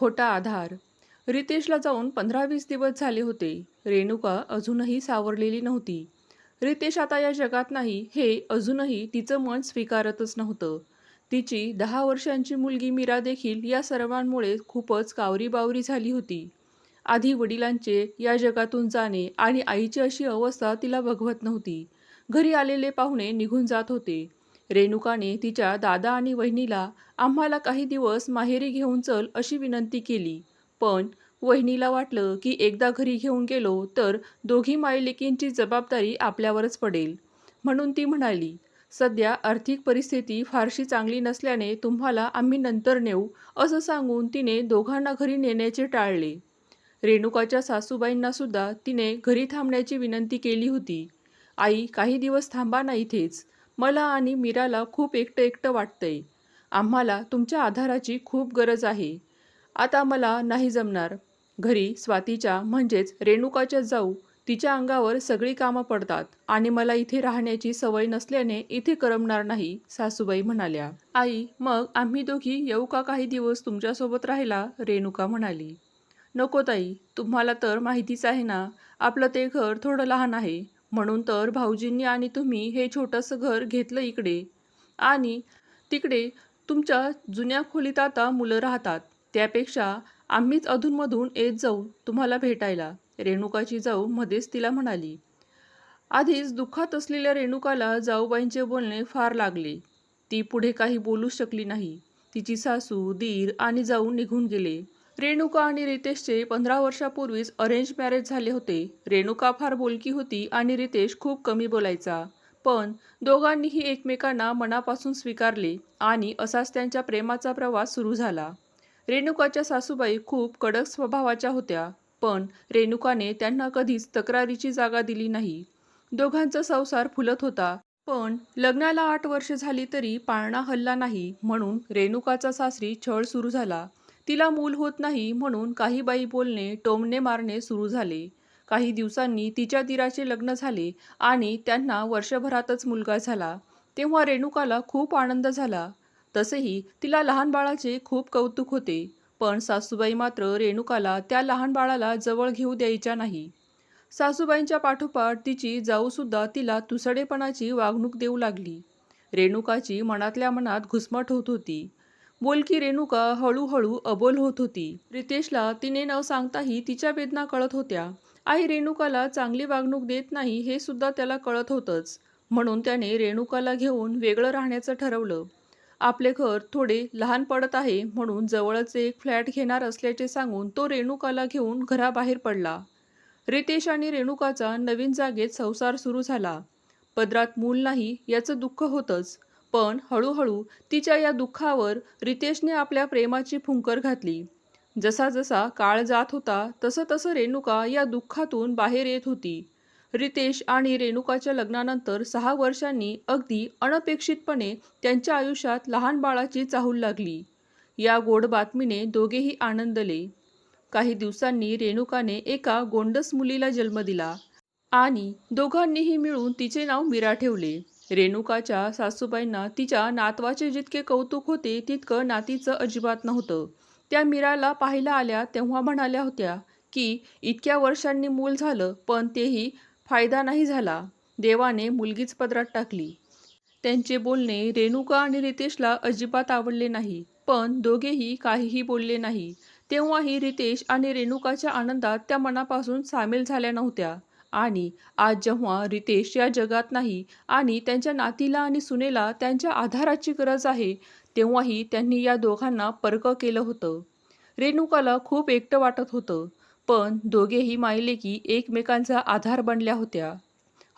खोटा आधार. रितेशला जाऊन पंधरा वीस दिवस झाले होते. रेणुका अजूनही सावरलेली नव्हती. रितेश आता या जगात नाही हे अजूनही तिचं मन स्वीकारतच नव्हतं. तिची दहा वर्षांची मुलगी मीरा देखील या सर्वांमुळे खूपच कावरीबावरी झाली होती. आधी वडिलांचे या जगातून जाणे आणि आईची अशी अवस्था तिला बघवत नव्हती. घरी आलेले पाहुणे निघून जात होते. रेणुकाने तिच्या दादा आणि वहिनीला आम्हाला काही दिवस माहेरी घेऊन चल अशी विनंती केली. पण वहिनीला वाटलं की एकदा घरी घेऊन गेलो तर दोघी मायलेकींची जबाबदारी आपल्यावरच पडेल. म्हणून ती म्हणाली सध्या आर्थिक परिस्थिती फारशी चांगली नसल्याने तुम्हाला आम्ही नंतर नेऊ असं सांगून तिने दोघांना घरी नेण्याचे टाळले. रेणुकाच्या सासूबाईंनासुद्धा तिने घरी थांबण्याची विनंती केली होती. आई काही दिवस थांबा ना इथेच. मला आणि मीराला खूप एकटं एकटं वाटतंय. आम्हाला तुमच्या आधाराची खूप गरज आहे. आता मला नाही जमणार. घरी स्वातीच्या म्हणजेच रेणुकाच्या जाऊ तिच्या अंगावर सगळी कामं पडतात आणि मला इथे राहण्याची सवय नसल्याने इथे करमणार नाही सासूबाई म्हणाल्या. आई मग आम्ही दोघी येऊ का काही दिवस तुमच्यासोबत राहायला? रेणुका म्हणाली. नको ताई तुम्हाला तर माहितीच आहे ना आपलं ते घर थोडं लहान आहे. म्हणून तर भाऊजींनी आणि तुम्ही हे छोटंसं घर घेतलं इकडे. आणि तिकडे तुमच्या जुन्या खोलीत आता मुलं राहतात. त्यापेक्षा आम्हीच अधूनमधून येत जाऊ तुम्हाला भेटायला. रेणुकाची जाऊ मध्येच तिला म्हणाली. आधीच दुःखात असलेल्या रेणुकाला जाऊबाईंचे बोलणे फार लागले. ती पुढे काही बोलू शकली नाही. तिची सासू दीर आणि जाऊ निघून गेले. रेणुका आणि रितेशचे पंधरा वर्षापूर्वीच अरेंज मॅरेज झाले होते. रेणुका फार बोलकी होती आणि रितेश खूप कमी बोलायचा. पण दोघांनीही एकमेकांना मनापासून स्वीकारले आणि असाच त्यांच्या प्रेमाचा प्रवास सुरू झाला. रेणुकाच्या सासूबाई खूप कडक स्वभावाच्या होत्या पण रेणुकाने त्यांना कधीच तक्रारीची जागा दिली नाही. दोघांचा संसार फुलत होता पण लग्नाला आठ वर्ष झाली तरी पाळणा हल्ला नाही म्हणून रेणुकाचा सासरी छळ सुरू झाला. तिला मूल होत नाही म्हणून काही बाई बोलणे टोमणे मारणे सुरू झाले. काही दिवसांनी तिच्या दिराचे लग्न झाले आणि त्यांना वर्षभरातच मुलगा झाला. तेव्हा रेणुकाला खूप आनंद झाला. तसेही तिला लहान बाळाचे खूप कौतुक होते. पण सासूबाई मात्र रेणुकाला त्या लहान बाळाला जवळ घेऊ द्यायच्या नाही. सासूबाईंच्या पाठोपाठ तिची जाऊसुद्धा तिला तुसडेपणाची वागणूक देऊ लागली. रेणुकाची मनातल्या मनात घुसमट होत होती. बोलकी रेणुका हळूहळू अबोल होत होती. रितेशला तिने न सांगताही तिच्या वेदना कळत होत्या. आई रेणुकाला चांगली वागणूक देत नाही हे सुद्धा त्याला कळत होतंच. म्हणून त्याने रेणुकाला घेऊन वेगळं राहण्याचं ठरवलं. आपले घर थोडे लहान पडत आहे म्हणून जवळच एक फ्लॅट घेणार असल्याचे सांगून तो रेणुकाला घेऊन घराबाहेर पडला. रितेश आणि रेणुकाचा नवीन जागेत संसार सुरू झाला. पदरात मूल नाही याचं दुःख होतंच. पण हळूहळू तिच्या या दुःखावर रितेशने आपल्या प्रेमाची फुंकर घातली. जसा जसा काळ जात होता तसं तसं रेणुका या दुःखातून बाहेर येत होती. रितेश आणि रेणुकाच्या लग्नानंतर सहा वर्षांनी अगदी अनपेक्षितपणे त्यांच्या आयुष्यात लहान बाळाची चाहूल लागली. या गोड बातमीने दोघेही आनंदले. काही दिवसांनी रेणुकाने एका गोंडस मुलीला जन्म दिला आणि दोघांनीही मिळून तिचे नाव मीरा ठेवले. रेणुकाच्या सासूबाईंना तिच्या नातवाचे जितके कौतुक होते तितकं नातीचं अजिबात नव्हतं. त्या मीराला पाहायला आल्या तेव्हा म्हणाल्या होत्या की इतक्या वर्षांनी मूल झालं पण तेही फायदा नाही झाला. देवाने मुलगीच पदरात टाकली. त्यांचे बोलणे रेणुका आणि रितेशला अजिबात आवडले नाही पण दोघेही काहीही बोलले नाही. तेव्हाही रितेश आणि रेणुकाच्या आनंदात त्या मनापासून सामील झाल्या नव्हत्या. आणि आज जेव्हा रितेश या जगात नाही आणि त्यांच्या नातीला आणि सुनेला त्यांच्या आधाराची गरज आहे तेव्हाही त्यांनी या दोघांना पर्क केलं होतं. रेणुकाला खूप एकटं वाटत होतं पण दोघेही मायलेकी एकमेकांचा आधार बनल्या होत्या.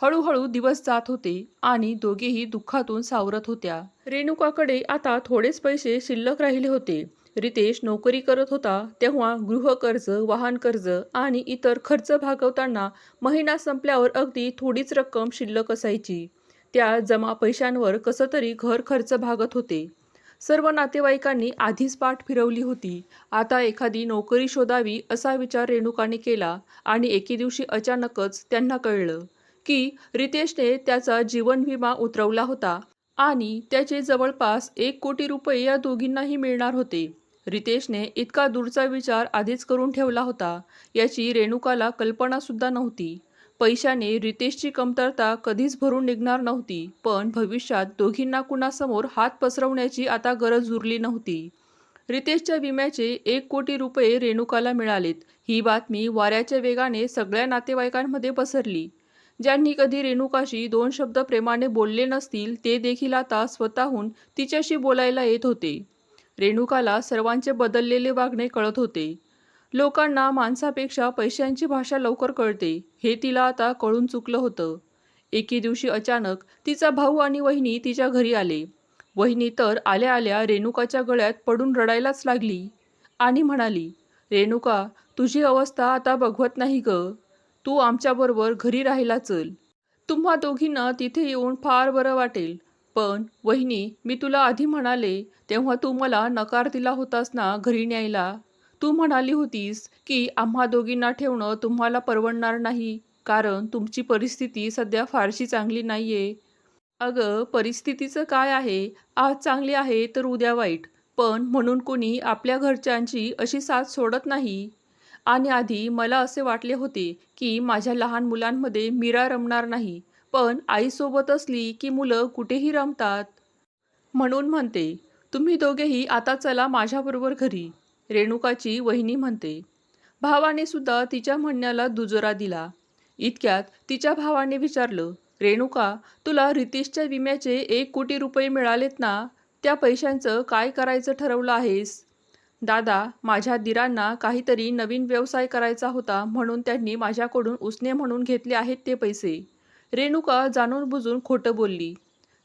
हळूहळू दिवस जात होते आणि दोघेही दुःखातून सावरत होत्या. रेणुकाकडे आता थोडेच पैसे शिल्लक राहिले होते. रितेश नोकरी करत होता तेव्हा गृहकर्ज वाहन कर्ज आणि इतर खर्च भागवताना महिना संपल्यावर अगदी थोडीच रक्कम शिल्लक असायची. त्या जमा पैशांवर कसं तरी घर खर्च भागत होते. सर्व नातेवाईकांनी आधीच पाठ फिरवली होती. आता एखादी नोकरी शोधावी असा विचार रेणुकाने केला आणि एके दिवशी अचानकच त्यांना कळलं की रितेशने त्याचा जीवन विमा उतरवला होता आणि त्याचे जवळपास एक कोटी रुपये या दोघींनाही मिळणार होते. रितेशने इतका दूरचा विचार आधीच करून ठेवला होता याची रेणुकाला कल्पनासुद्धा नव्हती. पैशाने रितेशची कमतरता कधीच भरून निघणार नव्हती पण भविष्यात दोघींना कुणासमोर हात पसरवण्याची आता गरज उरली नव्हती. रितेशच्या विम्याचे एक कोटी रुपये रेणुकाला मिळालेत ही बातमी वाऱ्याच्या वेगाने सगळ्या नातेवाईकांमध्ये पसरली. ज्यांनी कधी रेणुकाशी दोन शब्द प्रेमाने बोलले नसतील ते देखील आता स्वतःहून तिच्याशी बोलायला येत होते. रेणुकाला सर्वांचे बदललेले वागणे कळत होते. लोकांना माणसापेक्षा पैशांची भाषा लवकर कळते हे तिला आता कळून चुकलं होतं. एके दिवशी अचानक तिचा भाऊ आणि वहिनी तिच्या घरी आले. वहिनी तर आल्या आल्या रेणुकाच्या गळ्यात पडून रडायलाच लागली आणि म्हणाली रेणुका तुझी अवस्था आता बघवत नाही ग. तू आमच्याबरोबर घरी राहायला चल. तुम्हा दोघींना तिथे येऊन फार बरं वाटेल. पण वहिनी मी तुला आधी म्हणाले तेव्हा तू मला नकार दिला होतास ना घरी न्यायला? तू म्हणाली होतीस की आम्हा दोघींना ठेवणं तुम्हाला परवडणार नाही कारण तुमची परिस्थिती सध्या फारशी चांगली नाही आहे अगं परिस्थितीचं काय आहे? आज चांगली आहे तर उद्या वाईट पण म्हणून कोणी आपल्या घरच्यांची अशी साथ सोडत नाही. आणि आधी मला असे वाटले होते की माझ्या लहान मुलांमध्ये मीरा रमणार नाही पण आईसोबत असली की मुलं कुठेही रमतात. म्हणून म्हणते तुम्ही दोघेही आता चला माझ्याबरोबर घरी रेणुकाची वहिनी म्हणते. भावाने सुद्धा तिच्या म्हणण्याला दुजोरा दिला. इतक्यात तिच्या भावाने विचारलं रेणुका तुला रितेशच्या विम्याचे एक कोटी रुपये मिळालेत ना? त्या पैशांचं काय करायचं ठरवलं आहेस? दादा माझ्या दिरांना काहीतरी नवीन व्यवसाय करायचा होता म्हणून त्यांनी माझ्याकडून उसने म्हणून घेतले आहेत ते पैसे. रेणुका जाणून बुजून खोटं बोलली.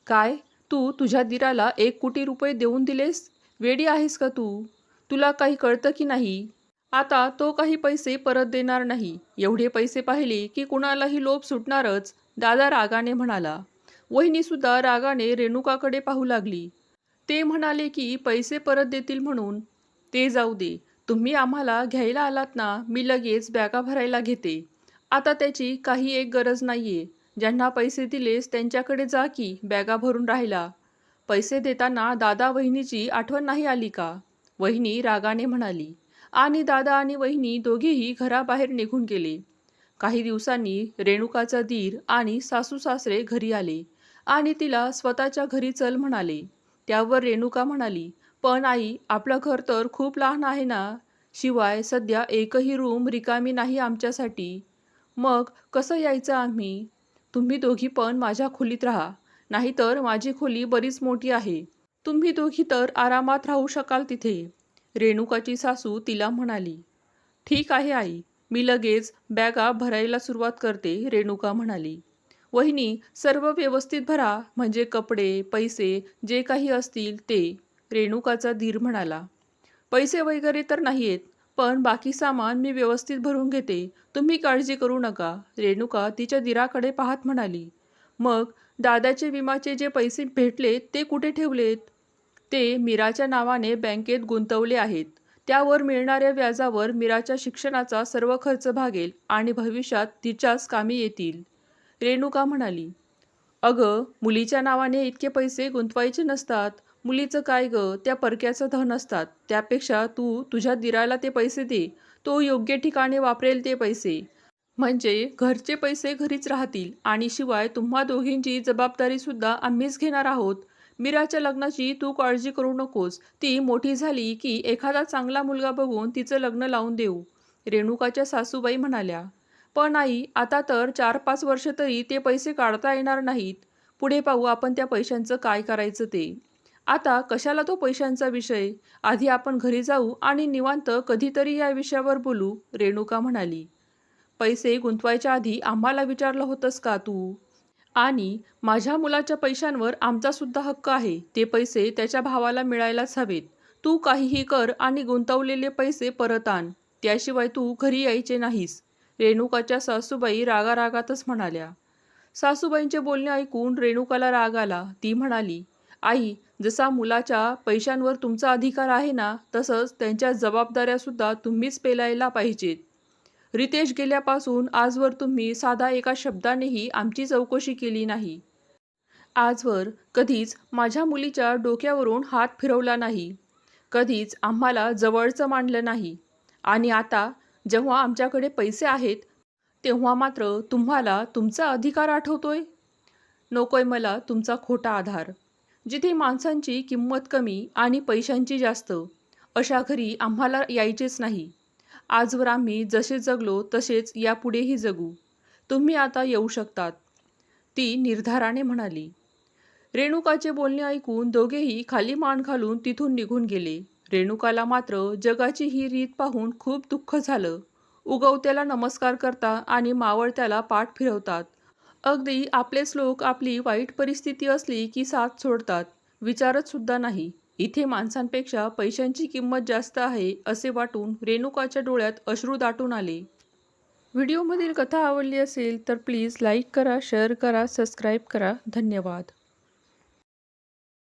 काय? तू तुझ्या दिराला एक कोटी रुपये देऊन दिलेस? वेडी आहेस का तू? तुला काही कळतं की नाही? आता तो काही पैसे परत देणार नाही. एवढे पैसे पाहिले की कुणालाही लोभ सुटणारच दादा रागाने म्हणाला. वहिनीसुद्धा रागाने रेणुकाकडे पाहू लागली. ते म्हणाले की पैसे परत देतील म्हणून. ते जाऊ दे. तुम्ही आम्हाला घ्यायला आलात ना मी लगेच बॅगा भरायला घेते. आता त्याची काही एक गरज नाहीये. ज्यांना पैसे दिलेस त्यांच्याकडे जा की बॅगा भरून राहिला. पैसे देताना दादा वहिनीची आठवण नाही आली का? वहिनी रागाने म्हणाली आणि दादा आणि वहिनी दोघेही घराबाहेर निघून गेले. काही दिवसांनी रेणुकाचा दीर आणि सासू सासरे घरी आले आणि तिला स्वतःच्या घरी चल म्हणाले. त्यावर रेणुका म्हणाली पण आई आपलं घर तर खूप लहान आहे ना? शिवाय सध्या एकही रूम रिकामी नाही आमच्यासाठी. मग कसं यायचं आम्ही? तुम्ही दोघी पण माझ्या खोलीत राहा. नाहीतर माझी खोली बरीच मोठी आहे. तुम्ही दोघी तर आरामात राहू शकाल तिथे. रेणुकाची सासू तिला म्हणाली. ठीक आहे आई. मी लगेच बॅगा भरायला सुरुवात करते रेणुका म्हणाली. वहिनी सर्व व्यवस्थित भरा. म्हणजे कपडे पैसे जे काही असतील ते. रेणुकाचा धीर म्हणाला. पैसे वगैरे तर नाही आहेत पण बाकी सामान मी व्यवस्थित भरून घेते. तुम्ही काळजी करू नका. रेणुका तिच्या दिराकडे पाहत म्हणाली. मग दादाचे विमाचे जे पैसे भेटले ते कुठे ठेवलेत? ते मीराच्या नावाने बँकेत गुंतवले आहेत. त्यावर मिळणाऱ्या व्याजावर मीराच्या शिक्षणाचा सर्व खर्च भागेल आणि भविष्यात तिच्याच कामी येतील. रेणुका म्हणाली. अगं मुलीच्या नावाने इतके पैसे गुंतवायचे नसतात. मुलीचं काय गं? त्या परक्याचं धन असतात. त्यापेक्षा तू तुझ्या दिराला ते पैसे दे. तो योग्य ठिकाणी वापरेल ते पैसे. म्हणजे घरचे पैसे घरीच राहतील. आणि शिवाय तुम्हा दोघींची जबाबदारीसुद्धा आम्हीच घेणार आहोत. मीराच्या लग्नाची तू काळजी करू नकोस. ती मोठी झाली की एखादा चांगला मुलगा बघून तिचं लग्न लावून देऊ. रेणुकाच्या सासूबाई म्हणाल्या पण आई आता तर चार पाच वर्ष तरी ते पैसे काढता येणार नाहीत. पुढे पाहू आपण त्या पैशांचं काय करायचं ते. आता कशाला तो पैशांचा विषय? आधी आपण घरी जाऊ आणि निवांत कधीतरी या विषयावर बोलू रेणुका म्हणाली. पैसे गुंतवायच्या आधी आम्हाला विचारलं होतंस का तू? आणि माझ्या मुलाच्या पैशांवर आमचासुद्धा हक्क आहे. ते पैसे त्याच्या भावाला मिळायलाच हवेत. तू काहीही कर आणि गुंतवलेले पैसे परत आण. त्याशिवाय तू घरी यायचे नाहीस. रेणुकाच्या सासूबाई रागारागातच म्हणाल्या. सासूबाईंचे बोलणे ऐकून रेणुकाला राग आला. ती म्हणाली आई जसा मुलाच्या पैशांवर तुमचा अधिकार आहे ना तसंच त्यांच्या जबाबदाऱ्यासुद्धा तुम्हीच पेलायला पाहिजेत. रितेश गेल्यापासून आजवर तुम्ही साधा एका शब्दानेही आमची चौकशी केली नाही. आजवर कधीच माझ्या मुलीच्या डोक्यावरून हात फिरवला नाही. कधीच आम्हाला जवळचं मानलं नाही. आणि आता जेव्हा आमच्याकडे पैसे आहेत तेव्हा मात्र तुम्हाला तुमचा अधिकार आठवतोय? नकोय मला तुमचा खोटा आधार. जिथे माणसांची किंमत कमी आणि पैशांची जास्त अशा घरी आम्हाला यायचेच नाही. आजवर आम्ही जसे जगलो तसेच यापुढेही जगू. तुम्ही आता येऊ शकतात. ती निर्धाराने म्हणाली. रेणुकाचे बोलणे ऐकून दोघेही खाली मान घालून तिथून निघून गेले. रेणुकाला मात्र जगाची ही रीत पाहून खूप दुःख झालं. उगवत्याला नमस्कार करता आणि मावळत्याला पाठ फिरवतात. अगदी आपलेच लोक आपली वाईट परिस्थिती असली की साथ सोडतात. विचारत सुद्धा नाही. इथे माणसांपेक्षा पैशांची किंमत जास्त आहे असे वाटून रेणुकाच्या डोळ्यात अश्रू दाटून आले. व्हिडिओमधील कथा आवडली असेल तर प्लीज लाईक करा शेअर करा सबस्क्राईब करा. धन्यवाद.